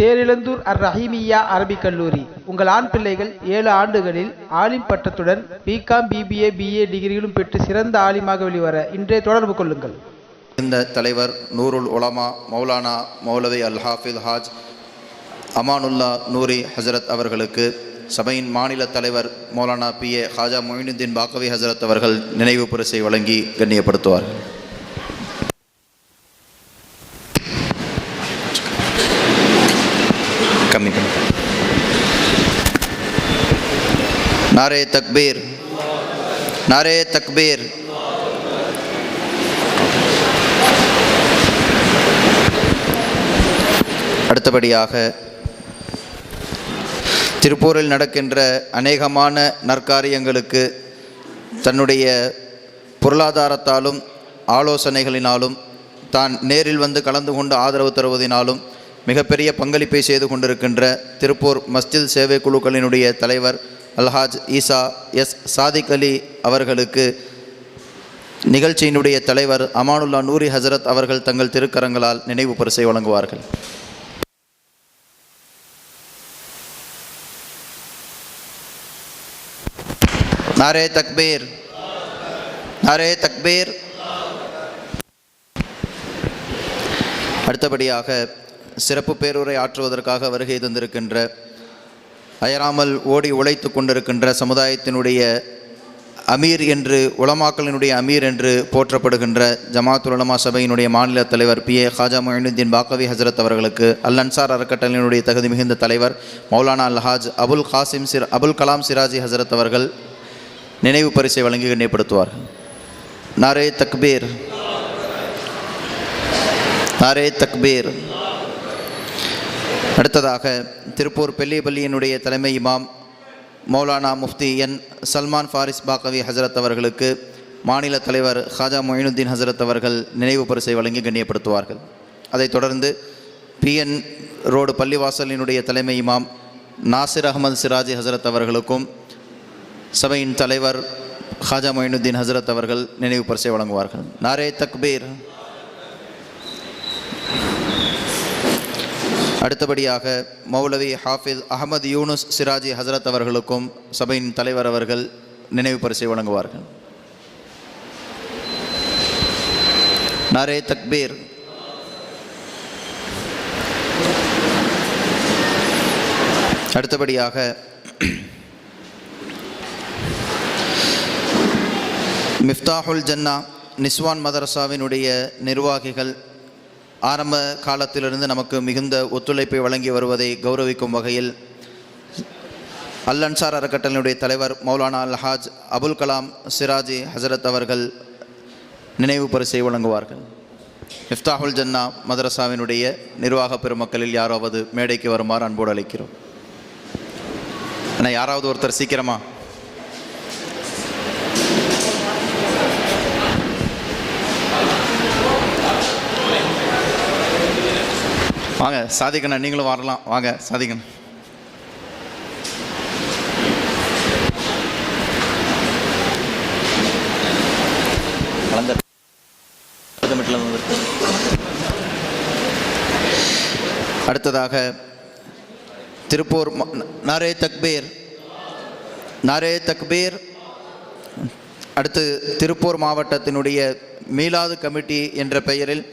தேரிழந்தூர் அர் ரஹீமியா அரபிக் கல்லூரி. உங்கள் ஆண் பிள்ளைகள் ஏழு ஆண்டுகளில் ஆலிம் பட்டத்துடன் பிகாம் பிபிஏ பிஏ டிகிரிகளும் பெற்று சிறந்த ஆலிமாக வெளிவர இன்றே தொடர்பு கொள்ளுங்கள். இந்த தலைவர் நூருல் உலமா மௌலானா மௌலவி அல் ஹாஃபில் ஹாஜ் அமானுல்லா நூரி ஹசரத் அவர்களுக்கு சபையின் மாநில தலைவர் மௌலானா பி. ஏ. ஹாஜா மொயினுddin பாக்கவி ஹசரத் அவர்கள் நினைவு பரிசை வழங்கி கண்ணியப்படுத்துவார் நாரே தக்பீர் நாரே தக்பீர் அடுத்தபடியாக திருப்பூரில் நடக்கின்ற அநேகமான நற்காரியங்களுக்கு தன்னுடைய பொருளாதாரத்தாலும் ஆலோசனைகளினாலும் தான் நேரில் வந்து கலந்து கொண்டு ஆதரவு தருவதினாலும் மிகப்பெரிய பங்களிப்பை செய்து கொண்டிருக்கின்ற திருப்பூர் மஸ்ஜித் சேவை குழுக்களினுடைய தலைவர் அல்ஹாஜ் ஈசா எஸ் சாதிக் அலி அவர்களுக்கு நிகழ்ச்சியினுடைய தலைவர் அமானுல்லா நூரி ஹசரத் அவர்கள் தங்கள் திருக்கரங்களால் நினைவு பரிசை வழங்குவார்கள். நாரே தக்பீர். நாரே தக்பீர். அடுத்தபடியாக சிறப்பு பேருரை ஆற்றுவதற்காக வருகை தந்திருக்கின்ற அயராமல் ஓடி உழைத்து கொண்டிருக்கின்ற சமுதாயத்தினுடைய அமீர் என்று உலமாக்களினுடைய அமீர் என்று போற்றப்படுகின்ற ஜமாத்துல் உலமா சபையினுடைய மாநில தலைவர் பி ஏ ஹாஜா மொயினுddin பாக்கவி ஹசரத் அவர்களுக்கு அல் அன்சார் அறக்கட்டளையினுடைய தகுதி மிகுந்த தலைவர் மௌலானா அல்ஹாஜ் அபுல் காசிம் சிர் அபுல் கலாம் சிராஜி ஹசரத் அவர்கள் நினைவு பரிசை வழங்கி கண்ணியப்படுத்துவார்கள் நாரே தக்பீர். நாரே தக்பீர். அடுத்ததாக திருப்பூர் பெல்லியபள்ளியினுடைய தலைமை இமாம் மௌலானா முஃப்தி என் சல்மான் ஃபாரிஸ் பாக்கவி ஹசரத் அவர்களுக்கு மாநில தலைவர் ஹாஜா மொயினுddin ஹசரத் அவர்கள் நினைவு பரிசை வழங்கி கண்ணியப்படுத்துவார்கள். அதைத் தொடர்ந்து பிஎன் ரோடு பள்ளிவாசலினுடைய தலைமை இமாம் நாசிர் அகமது சிராஜி ஹசரத் அவர்களுக்கும் சபையின் தலைவர் ஹாஜா மொயினுddin ஹசரத் அவர்கள் நினைவு பரிசை வழங்குவார்கள். நாரே தக்பீர். அடுத்தபடியாக மௌலவி ஹாஃபிஸ் அகமது யூனுஸ் சிராஜி ஹசரத் அவர்களுக்கும் சபையின் தலைவர் அவர்கள் நினைவு பரிசை வழங்குவார்கள். நாரே தக்பீர். அடுத்தபடியாக மிஃப்தாஹுல் ஜன்னா நிஸ்வான் மதரசாவினுடைய நிர்வாகிகள் ஆரம்ப காலத்திலிருந்து நமக்கு மிகுந்த ஒத்துழைப்பை வழங்கி வருவதை கௌரவிக்கும் வகையில் அல் அன்சார் அறக்கட்டளையினுடைய தலைவர் மௌலானா அல்ஹாஜ் அபுல் கலாம் சிராஜி ஹசரத் அவர்கள் நினைவு பரிசை வழங்குவார்கள். இஃப்தாஹுல் ஜன்னா மதரசாவினுடைய நிர்வாக பெருமக்களில் யாராவது மேடைக்கு வருமாறு அன்போடு அழைக்கிறோம். ஆனால் யாராவது ஒருத்தர் சீக்கிரமா வாங்க சாதிக்கண்ணா நீங்களும் வரலாம். வாங்க சாதிக்கணும் கலந்த அடுத்ததாக திருப்பூர் நாரே தக்பீர். நாரே தக்பீர். அடுத்து திருப்பூர் மாவட்டத்தினுடைய மீலாது கமிட்டி என்ற பெயரில்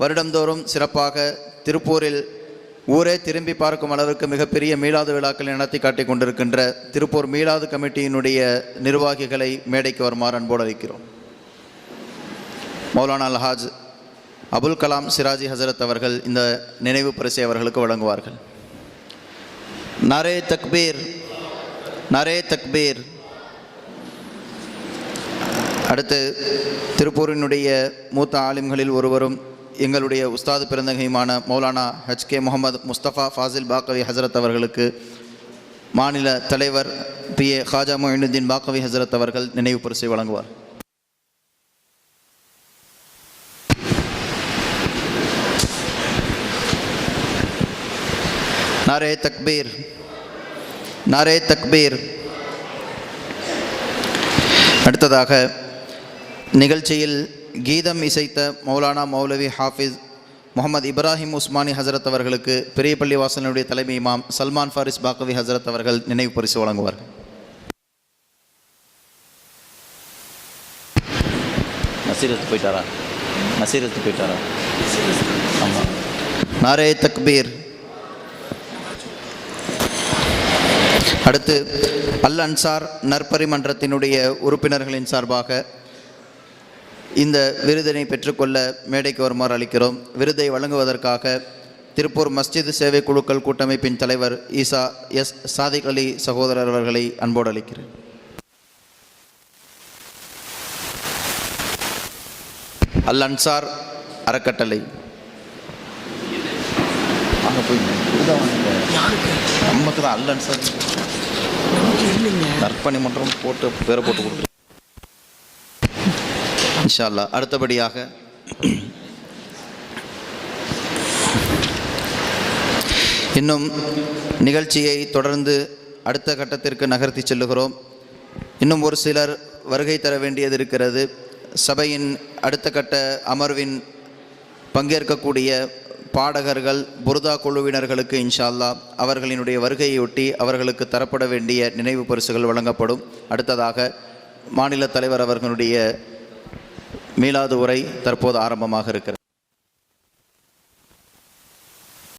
வருடந்தோறும் சிறப்பாக திருப்பூரில் ஊரே திரும்பி பார்க்கும் அளவிற்கு மிகப்பெரிய மீளாது விழாக்களை நடத்தி காட்டிக் கொண்டிருக்கின்ற திருப்பூர் மீளாது கமிட்டியினுடைய நிர்வாகிகளை மேடைக்கு வருமாறு அன்போடு அளிக்கிறோம் மௌலானா அல்ஹாஜ் அபுல் கலாம் சிராஜி ஹசரத் அவர்கள் இந்த நினைவு பரிசை அவர்களுக்கு வழங்குவார்கள். நரே தக்பீர் நரே தக்பீர். அடுத்து திருப்பூரினுடைய மூத்த ஆலிம்களில் ஒருவரும் எங்களுடைய உஸ்தாது பிறந்தகையுமான மௌலானா ஹச் கே முகமது முஸ்தபா ஃபாசில் பாக்கவி ஹசரத் அவர்களுக்கு மாநில தலைவர் பி ஏ ஹாஜா மொயினுddin பாக்கவி ஹசரத் அவர்கள் நினைவு பரிசை வழங்குவார். நாரே தக்பீர். நாரே தக்பீர். அடுத்ததாக நிகழ்ச்சியில் கீதம் இசைத்த மௌலானா மௌலவி ஹாஃபிஸ் முகமது இப்ராஹிம் உஸ்மானி ஹசரத் அவர்களுக்கு பெரிய பள்ளி வாசலுடைய தலைமை இமாம் சல்மான் ஃபாரிஸ் பாக்கவி ஹசரத் அவர்கள் நினைவு பரிசு வழங்குவார்கள். நசீரத்து போயிட்டாரா? நசீரத்து போயிட்டாரா? ஆமாம் நாரே தக்பீர். அடுத்து அல் அன்சார் நற்பரிமன்றத்தினுடைய உறுப்பினர்களின் சார்பாக இந்த விருதினை பெற்றுக்கொள்ள மேடைக்கு வருமாறு அளிக்கிறோம். விருதை வழங்குவதற்காக திருப்பூர் மஸ்ஜித் சேவை குழுக்கள் கூட்டமைப்பின் தலைவர் ஈசா எஸ். சாதிக் அலி சகோதரர் அவர்களை அன்போடு அளிக்கிறேன். அல் அன்சார் அறக்கட்டளை. அங்கே போய் நமக்கு தான் அல் அன்சார். நற்பணி மன்றம் போட்டு பேரை போட்டு கொடுத்து இன்ஷா அல்லாஹ் அடுத்தபடியாக இன்னும் நிகழ்ச்சியை தொடர்ந்து அடுத்த கட்டத்திற்கு நகர்த்தி செல்லுகிறோம். இன்னும் ஒரு சிலர் வருகை தர வேண்டியது இருக்கிறது. சபையின் அடுத்த கட்ட அமர்வின் பங்கேற்கக்கூடிய பாடகர்கள் புருதா குழுவினர்களுக்கு இன்ஷா அல்லாஹ் அவர்களினுடைய வருகையொட்டி அவர்களுக்கு தரப்பட வேண்டிய நினைவு பரிசுகள் வழங்கப்படும். அடுத்ததாக மாநில தலைவர் அவர்களுடைய மீளாது உரை தற்போது ஆரம்பமாக இருக்கிறது.